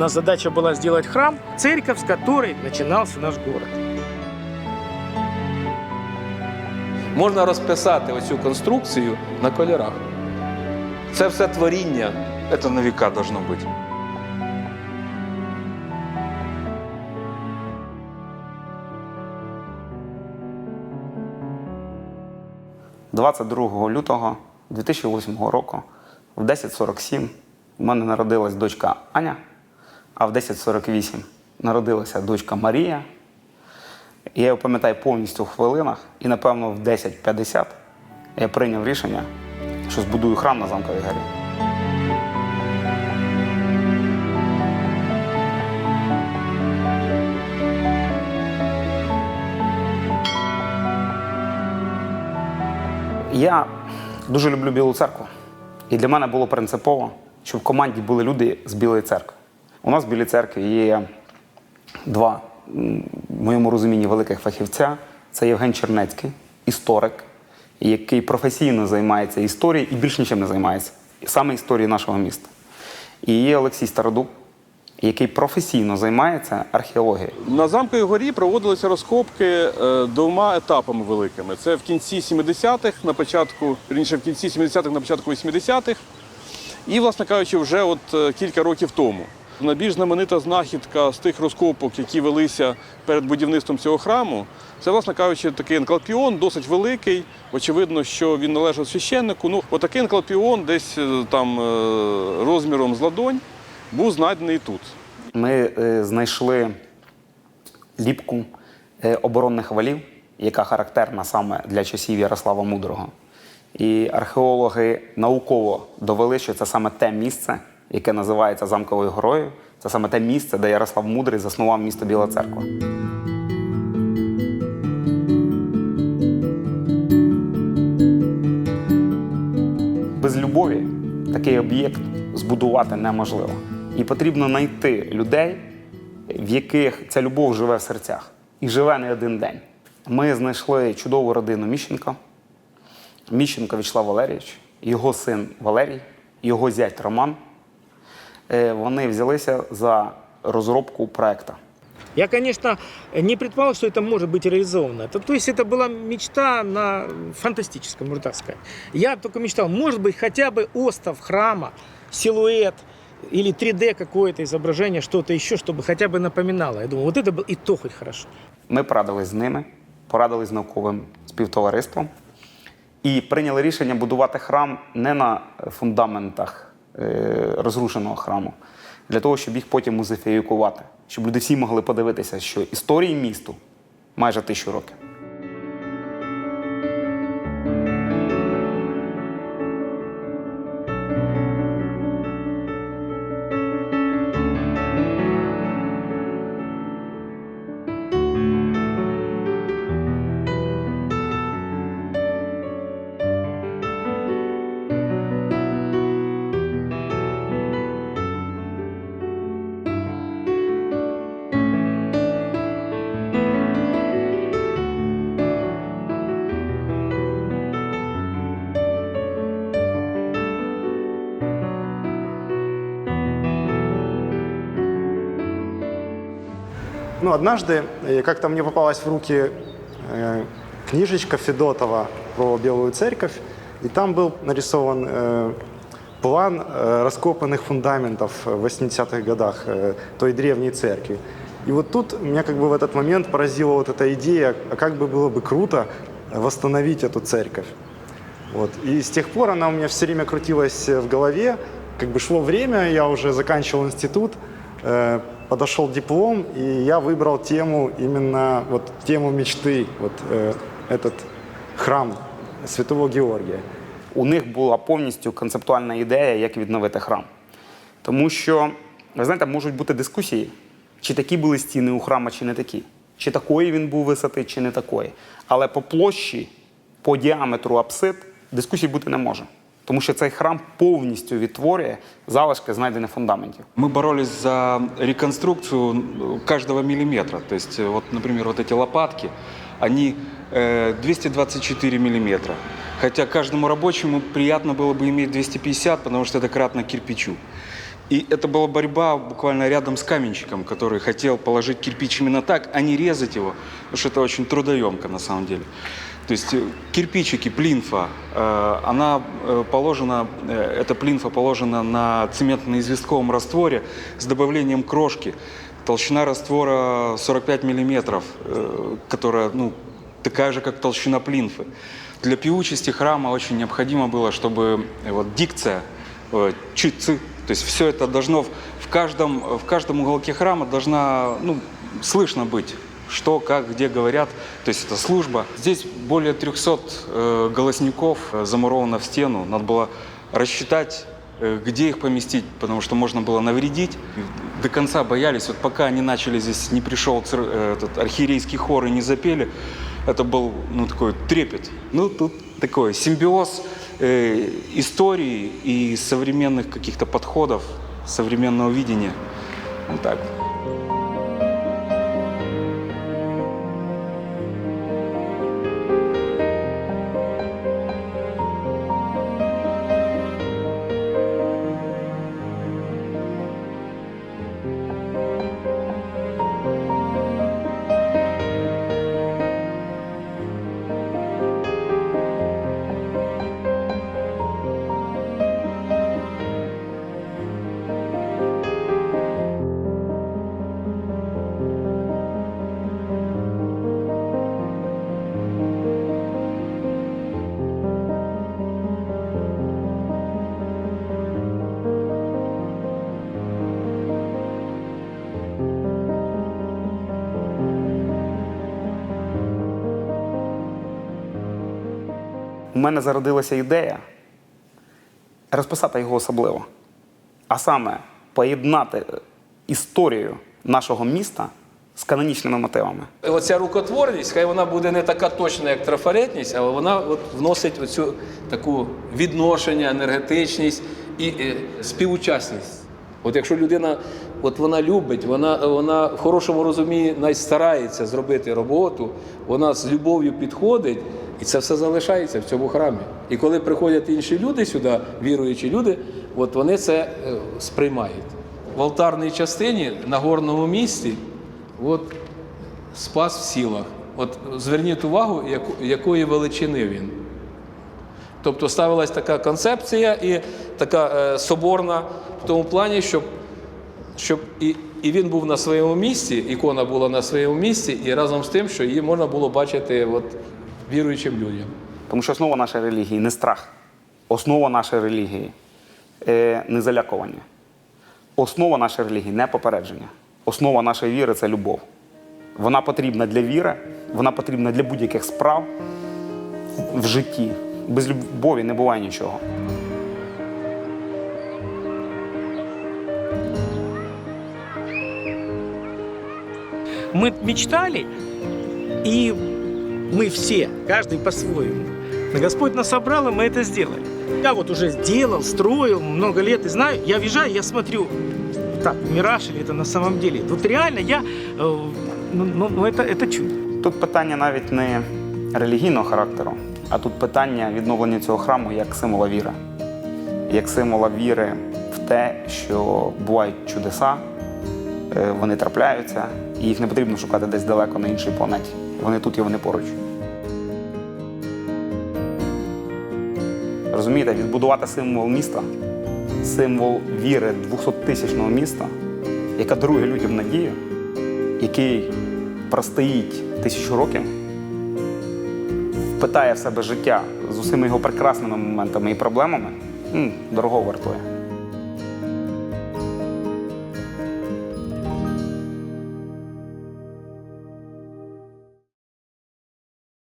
нас задача была сделать храм, церковь, с которой начинался наш город. Можна розписати оцю конструкцію на кольорах. Це все творіння. Это на века должно быть. – 22 лютого 2008 року в 10.47 у мене народилась дочка Аня, а в 10.48 народилася дочка Марія. Я його пам'ятаю повністю в хвилинах, і напевно в 10.50 я прийняв рішення, що збудую храм на замковій горі. Я дуже люблю Білу церкву. І для мене було принципово, щоб в команді були люди з Білої церкви. У нас в Білій церкві є два, в моєму розумінні, великих фахівця. Це Євген Чернецький, історик, який професійно займається історією і більш нічим не займається. Саме історією нашого міста. І є Олексій Стародуб, який професійно займається археологією. На замковій горі проводилися розкопки е, двома етапами великими. Це в кінці 70-х, на початку, вірніше, в кінці 70-х, на початку 80-х, і, власне кажучи, вже от е, кілька років тому. Найбільш знаменита знахідка з тих розкопок, які велися перед будівництвом цього храму, це, власне кажучи, такий енкалпіон, досить великий. Очевидно, що він належав священнику. Ну, отакий енкалпіон, десь е, там е, розміром з ладонь, був знайдений тут. Ми е, знайшли ліпку е, оборонних валів, яка характерна саме для часів Ярослава Мудрого. І археологи науково довели, що це саме те місце, яке називається Замковою горою. Це саме те місце, де Ярослав Мудрий заснував місто Біла Церква. Без любові такий об'єкт збудувати неможливо. І потрібно знайти людей, в яких ця любов живе в серцях. І живе не один день. Ми знайшли чудову родину Міщенка, Міщенко Вячеслав Валерійович, його син Валерій, його зять Роман. Е, Вони взялися за розробку проекту. Я, конечно, не предполагал, что это может быть реализовано. Это, то есть это была мечта на фантастическом, можно так сказать. Я только мечтал, может быть, хотя бы остов храма, силуэт или 3D какое-то изображение, что-то еще, чтобы хотя бы напоминало. Я думаю, вот это было и то хоть хорошо. Ми порадились з ними, порадились з науковим співтовариством і прийняли рішення будувати храм не на фундаментах е, розрушеного храму, для того, щоб їх потім музифікувати, щоб люди всі могли подивитися, що історії місту майже тисячу років. Ну, однажды э, как-то мне попалась в руки э, книжечка Федотова про Белую церковь, и там был нарисован э, план раскопанных фундаментов в 80-х годах той древней церкви. И вот тут меня как бы в этот момент поразила вот эта идея, а как бы было бы круто восстановить эту церковь. Вот. И с тех пор она у меня все время крутилась в голове. Как бы шло время, я уже заканчивал институт, подошел диплом, и я выбрал тему, именно вот тему мечты, вот э, этот храм Святого Георгия. у них була повністю концептуальна ідея, як відновити храм. Тому що, ви знаєте, можуть бути дискусії, чи такі були стіни у храма, чи не такі, чи такої він був висоти, чи не такої. Але по площі, по діаметру апсид дискусій бути не може. Тому що цей храм повністю відтворює залишки знайдених фундаментів. Мы боролись за реконструкцию каждого миллиметра. То есть, э, вот, например, вот эти лопатки, они э, 224 миллиметра. Хотя каждому рабочему приятно было бы иметь 250, потому что это кратно кирпичу. И это была борьба буквально рядом с каменщиком, который хотел положить кирпич именно так, а не резать его, потому что это очень трудоемко на самом деле. То есть э, кирпичики, плинфа, э, она э, положена, эта плинфа положена на цементно-известковом растворе с добавлением крошки. Толщина раствора 45 миллиметров, которая ну, такая же, как толщина плинфы. Для певучести храма очень необходимо было, чтобы вот дикция, чицы, то есть все это должно в, каждом, в каждом уголке храма должна ну, слышно быть, что, как, где говорят. То есть это служба. Здесь более 300 э, голосников э, замуровано в стену. Надо было рассчитать, э, где их поместить, потому что можно было навредить. До конца боялись, вот пока они начали здесь, не пришел цир- э, этот архиерейский хор и не запели, это был ну, такой трепет. Ну, тут такой симбиоз э, истории и современных каких-то подходов, современного видения. Вот так. У мене зародилася ідея розписати його особливо. А саме поєднати історію нашого міста з канонічними мотивами. Оця рукотворність, хай вона буде не така точна, як трафаретність, але вона от вносить оцю таку відношення, енергетичність і е, співучасність. От якщо людина от вона любить, вона, вона в хорошому розумінні навіть старається зробити роботу, вона з любов'ю підходить, і це все залишається в цьому храмі. І коли приходять інші люди сюди, віруючі люди, от вони це е, сприймають. В алтарній частині на горному місці от спас в сілах. От зверніть увагу, якої величини він. Тобто ставилась така концепція і така е, соборна в тому плані, щоб, щоб і, і він був на своєму місці, ікона була на своєму місці, і разом з тим, що її можна було бачити от, віруючим людям. Тому що основа нашої релігії не страх. Основа нашої релігії е, не залякування. Основа нашої релігії не попередження. Основа нашої віри це любов. Вона потрібна для віри, вона потрібна для будь-яких справ в житті. Без любові не буває нічого. Мы мечтали, и мы все, каждый по-своему. Но Господь нас собрал, и мы это сделали. Я вот уже сделал, строил много лет, и знаю, я въезжаю, я смотрю, так, мираж или это на самом деле. Тут реально я, э, ну, ну, ну, это, это чудо. Тут питання навіть не релігійного характеру, а тут питання відновлення цього храму як символа віри. Як символа віри в те, що бувають чудеса, е, вони трапляються, і їх не потрібно шукати десь далеко на іншій планеті. Вони тут і вони поруч. Розумієте, відбудувати символ міста, символ віри 200-тисячного міста, яка дарує людям надію, який простоїть тисячу років, впитає в себе життя з усіма його прекрасними моментами і проблемами, дорого вартує.